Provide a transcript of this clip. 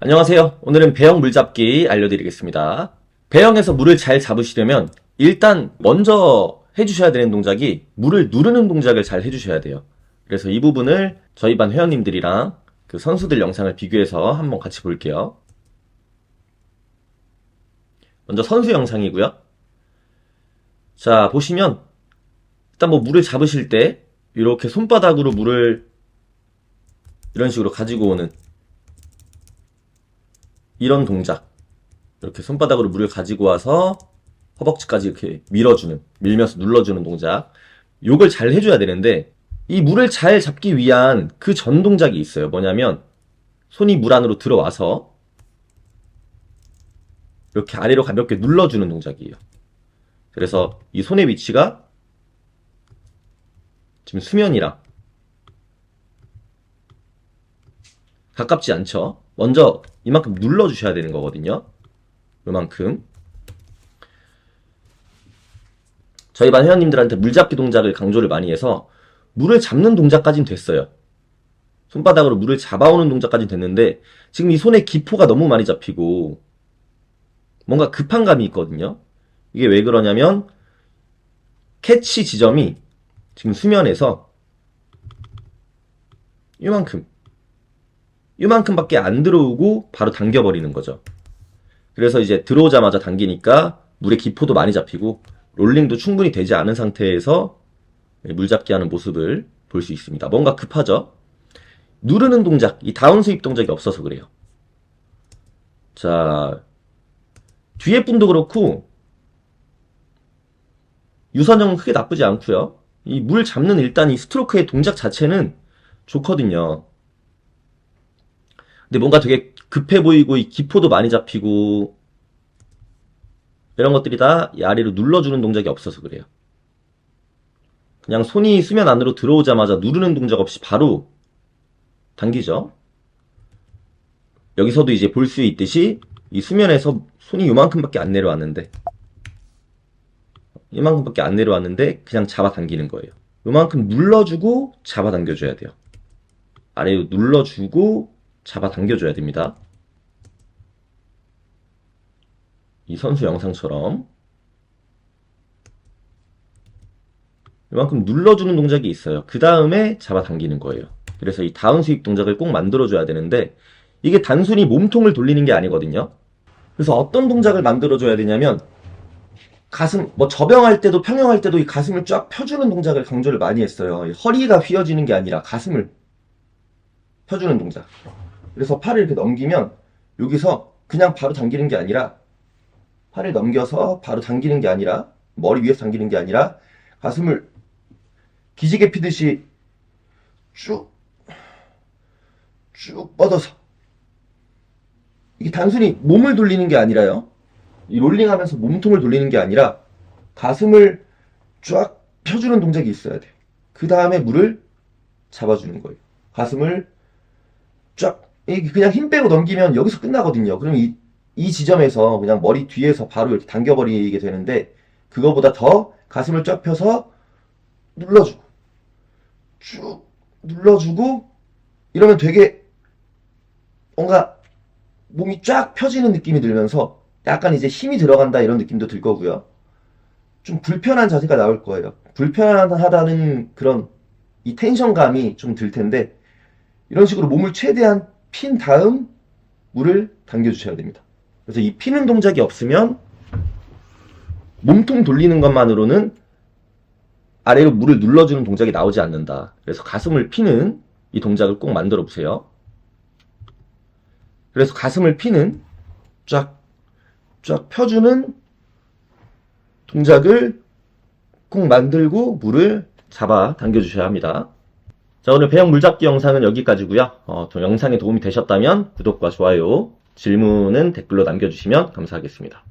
안녕하세요. 오늘은 배영 물잡기 알려드리겠습니다. 배영에서 물을 잘 잡으시려면 일단 먼저 해주셔야 되는 동작이 물을 누르는 동작을 잘 해주셔야 돼요. 그래서 이 부분을 저희 반 회원님들이랑 그 선수들 영상을 비교해서 한번 같이 볼게요. 먼저 선수 영상이고요. 자, 보시면 일단 뭐 물을 잡으실 때 이렇게 손바닥으로 물을 이런 식으로 가지고 오는 이런 동작. 이렇게 손바닥으로 물을 가지고 와서 허벅지까지 이렇게 밀어주는, 밀면서 눌러주는 동작. 요걸 잘 해줘야 되는데, 이 물을 잘 잡기 위한 그 전 동작이 있어요. 뭐냐면, 손이 물 안으로 들어와서, 이렇게 아래로 가볍게 눌러주는 동작이에요. 그래서 이 손의 위치가 지금 수면이랑 가깝지 않죠? 먼저 이만큼 눌러주셔야 되는 거거든요. 이만큼. 저희 반 회원님들한테 물잡기 동작을 강조를 많이 해서 물을 잡는 동작까지는 됐어요. 손바닥으로 물을 잡아오는 동작까지는 됐는데 지금 이 손의 기포가 너무 많이 잡히고 뭔가 급한 감이 있거든요. 이게 왜 그러냐면 캐치 지점이 지금 수면에서 이만큼 이만큼밖에 안 들어오고 바로 당겨버리는 거죠. 그래서 이제 들어오자마자 당기니까 물의 기포도 많이 잡히고 롤링도 충분히 되지 않은 상태에서 물잡기 하는 모습을 볼 수 있습니다. 뭔가 급하죠? 누르는 동작, 이 다운 스윕 동작이 없어서 그래요. 자, 뒤에 분도 그렇고 유선형은 크게 나쁘지 않고요. 이 물 잡는 일단 이 스트로크의 동작 자체는 좋거든요. 근데 뭔가 되게 급해 보이고 이 기포도 많이 잡히고 이런 것들이 다이 아래로 눌러주는 동작이 없어서 그래요. 그냥 손이 수면 안으로 들어오자마자 누르는 동작 없이 바로 당기죠. 여기서도 이제 볼 수 있듯이 이 수면에서 손이 요만큼밖에 안 내려왔는데 이만큼밖에 안 내려왔는데 그냥 잡아 당기는 거예요. 요만큼 눌러주고 잡아 당겨줘야 돼요. 아래로 눌러주고 잡아 당겨줘야 됩니다. 이 선수 영상처럼 이만큼 눌러주는 동작이 있어요. 그 다음에 잡아 당기는 거예요. 그래서 이 다운 스윕 동작을 꼭 만들어줘야 되는데 이게 단순히 몸통을 돌리는 게 아니거든요. 그래서 어떤 동작을 만들어줘야 되냐면 가슴, 뭐 저병할 때도 평형할 때도 이 가슴을 쫙 펴주는 동작을 강조를 많이 했어요. 이 허리가 휘어지는 게 아니라 가슴을 펴주는 동작. 그래서 팔을 이렇게 넘기면 여기서 그냥 바로 당기는 게 아니라 팔을 넘겨서 바로 당기는 게 아니라 머리 위에서 당기는 게 아니라 가슴을 기지개 피듯이 쭉, 쭉 뻗어서 이게 단순히 몸을 돌리는 게 아니라요. 이 롤링 하면서 몸통을 돌리는 게 아니라 가슴을 쫙 펴주는 동작이 있어야 돼요. 그 다음에 물을 잡아주는 거예요. 가슴을 쫙, 그냥 힘 빼고 넘기면 여기서 끝나거든요. 그럼 이, 이 지점에서 그냥 머리 뒤에서 바로 이렇게 당겨버리게 되는데, 그거보다 더 가슴을 쫙 펴서 눌러주고, 쭉 눌러주고, 이러면 되게 뭔가 몸이 쫙 펴지는 느낌이 들면서 약간 이제 힘이 들어간다 이런 느낌도 들 거고요. 좀 불편한 자세가 나올 거예요. 불편하다는 그런 이 텐션감이 좀 들 텐데 이런 식으로 몸을 최대한 핀 다음 물을 당겨주셔야 됩니다. 그래서 이 피는 동작이 없으면 몸통 돌리는 것만으로는 아래로 물을 눌러주는 동작이 나오지 않는다. 그래서 가슴을 피는 이 동작을 꼭 만들어 보세요. 그래서 가슴을 피는 쫙, 쫙 펴주는 동작을 꼭 만들고 물을 잡아 당겨주셔야 합니다. 자, 오늘 배영 물잡기 영상은 여기까지고요 어, 저 영상에 도움이 되셨다면 구독과 좋아요, 질문은 댓글로 남겨주시면 감사하겠습니다.